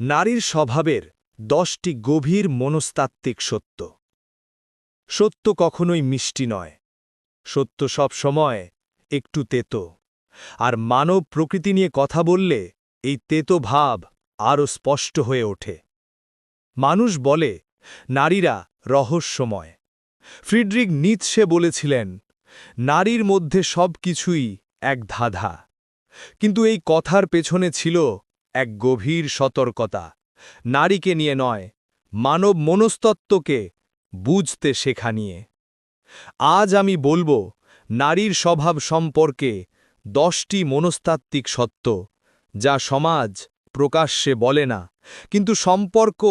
নারীর স্বভাবের দশটি গভীর মনস্তাত্ত্বিক সত্য। সত্য কখনোই মিষ্টি নয়। সত্য সব সময় একটু তেতো। আর মানব প্রকৃতি নিয়ে কথা বললে এই তেতো ভাব আরও স্পষ্ট হয়ে ওঠে। মানুষ বলে, নারীরা রহস্যময়। ফ্রিডরিক নিৎসে বলেছিলেন, নারীর মধ্যে সব কিছুই এক ধাঁধা। কিন্তু এই কথার পেছনে ছিল এক গভীর সতর্কতা। নারীকে নিয়ে নয়, মানব মনস্তত্ত্বকে বুঝতে শেখা নিয়ে। আজ আমি বলব, নারীর স্বভাব সম্পর্কে দশটি মনস্তাত্ত্বিক সত্য, যা সমাজ প্রকাশ্যে বলে না, কিন্তু সম্পর্ক,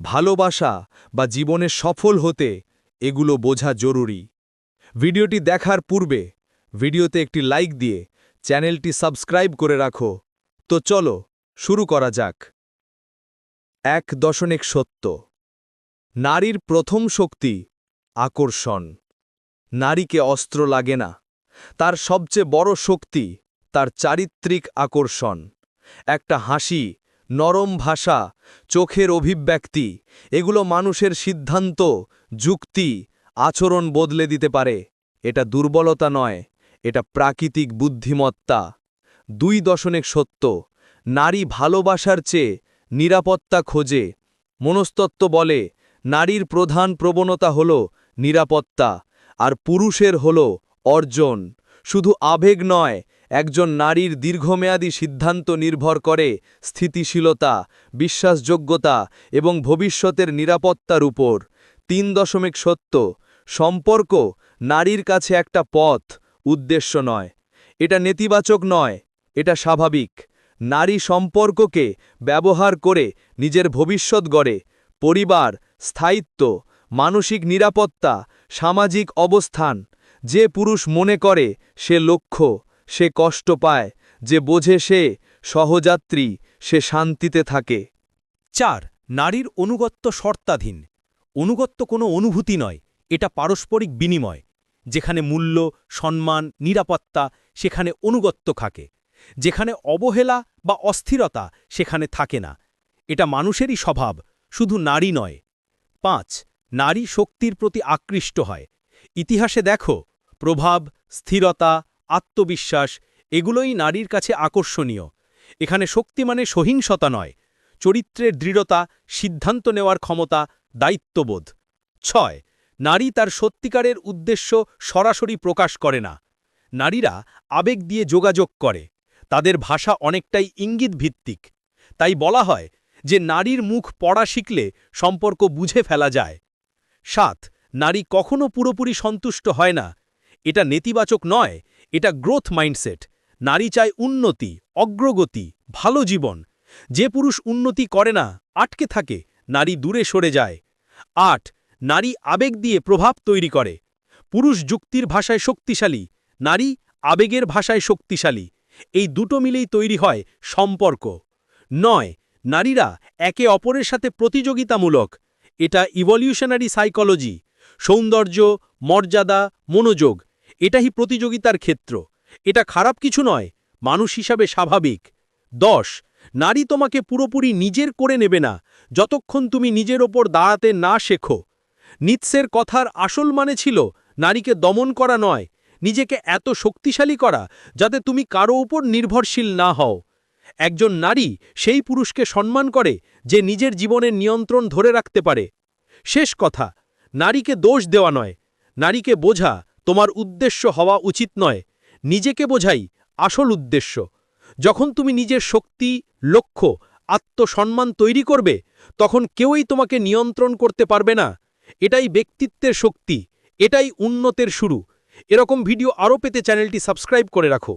ভালোবাসা বা জীবনে সফল হতে এগুলো বোঝা জরুরি। ভিডিওটি দেখার পূর্বে ভিডিওতে একটি লাইক দিয়ে চ্যানেলটি সাবস্ক্রাইব করে রাখো। তো চলো শুরু করা যাক। এক দশমিক সত্য। নারীর প্রথম শক্তি আকর্ষণ। নারীকে অস্ত্র লাগে না। তার সবচেয়ে বড় শক্তি তার চারিত্রিক আকর্ষণ। একটা হাসি, নরম ভাষা, চোখের অভিব্যক্তি, এগুলো মানুষের সিদ্ধান্ত, যুক্তি, আচরণ বদলে দিতে পারে। এটা দুর্বলতা নয়, এটা প্রাকৃতিক বুদ্ধিমত্তা। দুই দশনেক সত্য। নারী ভালোবাসার চেয়ে নিরাপত্তা খোঁজে। মনস্তত্ত্ব বলে, নারীর প্রধান প্রবণতা হল নিরাপত্তা, আর পুরুষের হল অর্জন। শুধু আবেগ নয়, একজন নারীর দীর্ঘমেয়াদী সিদ্ধান্ত নির্ভর করে স্থিতিশীলতা, বিশ্বাসযোগ্যতা এবং ভবিষ্যতের নিরাপত্তার উপর। তিন দশমিক সত্য, সম্পর্ক নারীর কাছে একটা পথ, উদ্দেশ্য নয়। এটা নেতিবাচক নয়, এটা স্বাভাবিক। নারী সম্পর্ককে ব্যবহার করে নিজের ভবিষ্যৎ গড়ে, পরিবার, স্থায়িত্ব, মানসিক নিরাপত্তা, সামাজিক অবস্থান, যে পুরুষ মনে করে সে লক্ষ্য, সে কষ্ট পায়, যে বোঝে সে সহযাত্রী, সে শান্তিতে থাকে। চার, নারীর অনুগত্য শর্তাধীন। অনুগত্য কোনো অনুভূতি নয়, এটা পারস্পরিক বিনিময়। যেখানে মূল্য, সম্মান, নিরাপত্তা, সেখানে অনুগত্য থাকে। যেখানে অবহেলা বা অস্থিরতা সেখানে থাকে না। এটা মানুষেরই স্বভাব, শুধু নারী নয়। পাঁচ, নারী শক্তির প্রতি আকৃষ্ট হয়। ইতিহাসে দেখো, প্রভাব, স্থিরতা, আত্মবিশ্বাস, এগুলোই নারীর কাছে আকর্ষণীয়। এখানে শক্তি মানে সহিংসতা নয়, চরিত্রের দৃঢ়তা, সিদ্ধান্ত নেওয়ার ক্ষমতা, দায়িত্ববোধ। ছয়, নারী তার সত্যিকারের উদ্দেশ্য সরাসরি প্রকাশ করে না। নারীরা আবেগ দিয়ে যোগাযোগ করে। তাদের ভাষা অনেকটাই ইঙ্গিত ভিত্তিক তাই বলা হয় যে নারীর মুখ পড়া শিখলে সম্পর্ক বুঝে ফেলা যায়। সাত, নারী কখনো পুরোপুরি সন্তুষ্ট হয় না। এটা নেতিবাচক নয়, এটা গ্রোথ মাইন্ডসেট। নারী চায় উন্নতি, অগ্রগতি, ভালো জীবন। যে পুরুষ উন্নতি করে না, আটকে থাকে, নারী দূরে সরে যায়। আট, নারী আবেগ দিয়ে প্রভাব তৈরি করে। পুরুষ যুক্তির ভাষায় শক্তিশালী, নারী আবেগের ভাষায় শক্তিশালী। এই দুটো মিলেই তৈরি হয় সম্পর্ক। নয়, নারীরা একে অপরের সাথে প্রতিযোগিতামূলক। এটা ইভলিউশনারি সাইকোলজি সৌন্দর্য, মর্যাদা, মনোযোগ, এটাই প্রতিযোগিতার ক্ষেত্র। এটা খারাপ কিছু নয়, মানুষ হিসাবে স্বাভাবিক। দশ, নারী তোমাকে পুরোপুরি নিজের করে নেবে না, যতক্ষণ তুমি নিজের ওপর দাঁড়াতে না শেখো। নিৎসের কথার আসল মানে ছিল, নারীকে দমন করা নয় নিজেকে এত শক্তিশালী করা যাতে তুমি কারও উপর নির্ভরশীল না হও। একজন নারী সেই পুরুষকে সম্মান করে যে নিজের জীবনের নিয়ন্ত্রণ ধরে রাখতে পারে। শেষ কথা, নারীকে দোষ দেওয়া নয়। নারীকে বোঝা তোমার উদ্দেশ্য হওয়া উচিত নয়। নিজেকে বোঝাই আসল উদ্দেশ্য। যখন তুমি নিজের শক্তি, লক্ষ্য, আত্মসম্মান তৈরি করবে, তখন কেউই তোমাকে নিয়ন্ত্রণ করতে পারবে না। এটাই ব্যক্তিত্বের শক্তি, এটাই উন্নতের শুরু। এরকম ভিডিও আরও পেতে চ্যানেলটি সাবস্ক্রাইব করে রাখো।